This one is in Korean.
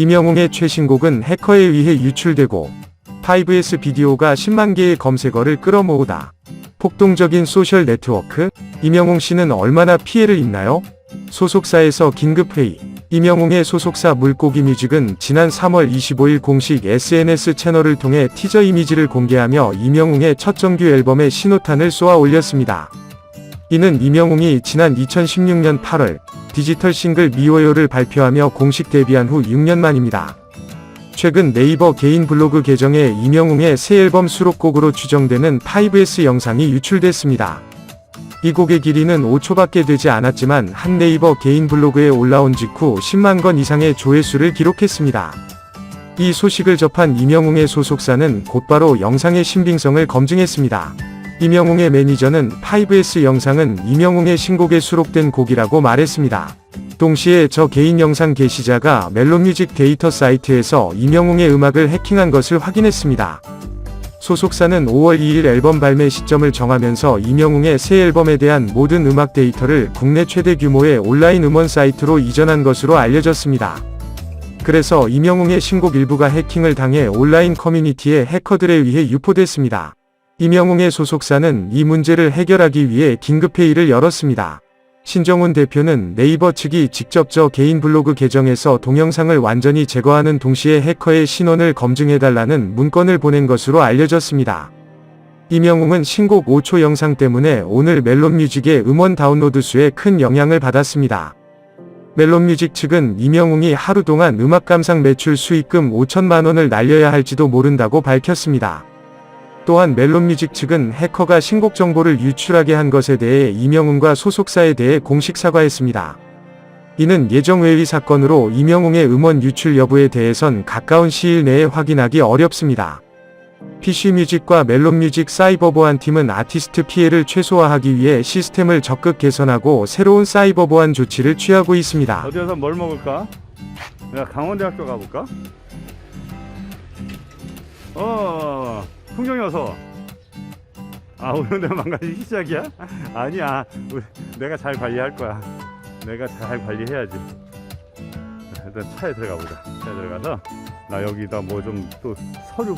임영웅의 최신곡은 해커에 의해 유출되고 5S 비디오가 10만 개의 검색어를 끌어모으다. 폭동적인 소셜 네트워크, 임영웅 씨는 얼마나 피해를 입나요? 소속사에서 긴급회의. 임영웅의 소속사 물고기 뮤직은 지난 3월 25일 공식 SNS 채널을 통해 티저 이미지를 공개하며 임영웅의 첫 정규 앨범에 신호탄을 쏘아 올렸습니다. 이는 임영웅이 지난 2016년 8월 디지털 싱글 미워요를 발표하며 공식 데뷔한 후 6년 만입니다. 최근 네이버 개인 블로그 계정에 임영웅의 새 앨범 수록곡으로 추정되는 5S 영상이 유출됐습니다. 이 곡의 길이는 5초밖에 되지 않았지만 한 네이버 개인 블로그에 올라온 직후 10만 건 이상의 조회수를 기록했습니다. 이 소식을 접한 임영웅의 소속사는 곧바로 영상의 신빙성을 검증했습니다. 임영웅의 매니저는 5S 영상은 임영웅의 신곡에 수록된 곡이라고 말했습니다. 동시에 저 개인 영상 게시자가 멜로뮤직 데이터 사이트에서 임영웅의 음악을 해킹한 것을 확인했습니다. 소속사는 5월 2일 앨범 발매 시점을 정하면서 임영웅의 새 앨범에 대한 모든 음악 데이터를 국내 최대 규모의 온라인 음원 사이트로 이전한 것으로 알려졌습니다. 그래서 임영웅의 신곡 일부가 해킹을 당해 온라인 커뮤니티에 해커들에 의해 유포됐습니다. 임영웅의 소속사는 이 문제를 해결하기 위해 긴급회의를 열었습니다. 신정훈 대표는 네이버 측이 직접 저 개인 블로그 계정에서 동영상을 완전히 제거하는 동시에 해커의 신원을 검증해달라는 문건을 보낸 것으로 알려졌습니다. 임영웅은 신곡 5초 영상 때문에 오늘 멜론뮤직의 음원 다운로드 수에 큰 영향을 받았습니다. 멜론뮤직 측은 임영웅이 하루 동안 음악 감상 매출 수익금 5천만 원을 날려야 할지도 모른다고 밝혔습니다. 또한 멜론뮤직 측은 해커가 신곡 정보를 유출하게 한 것에 대해 임영웅과 소속사에 대해 공식 사과했습니다. 이는 예정 외의 사건으로 임영웅의 음원 유출 여부에 대해선 가까운 시일 내에 확인하기 어렵습니다. PC뮤직과 멜론뮤직 사이버 보안 팀은 아티스트 피해를 최소화하기 위해 시스템을 적극 개선하고 새로운 사이버 보안 조치를 취하고 있습니다. 어디 가서 뭘 먹을까? 내가 강원대학교 가볼까? 어, 풍경이 어서. 아, 오늘 내가 망가지기 시작이야? 아니야. 우리- 내가 잘 관리할 거야. 내가 잘 관리해야지. 일단 차에 들어가 보자. 차에 들어가서 나 여기다 뭐 좀 또 서류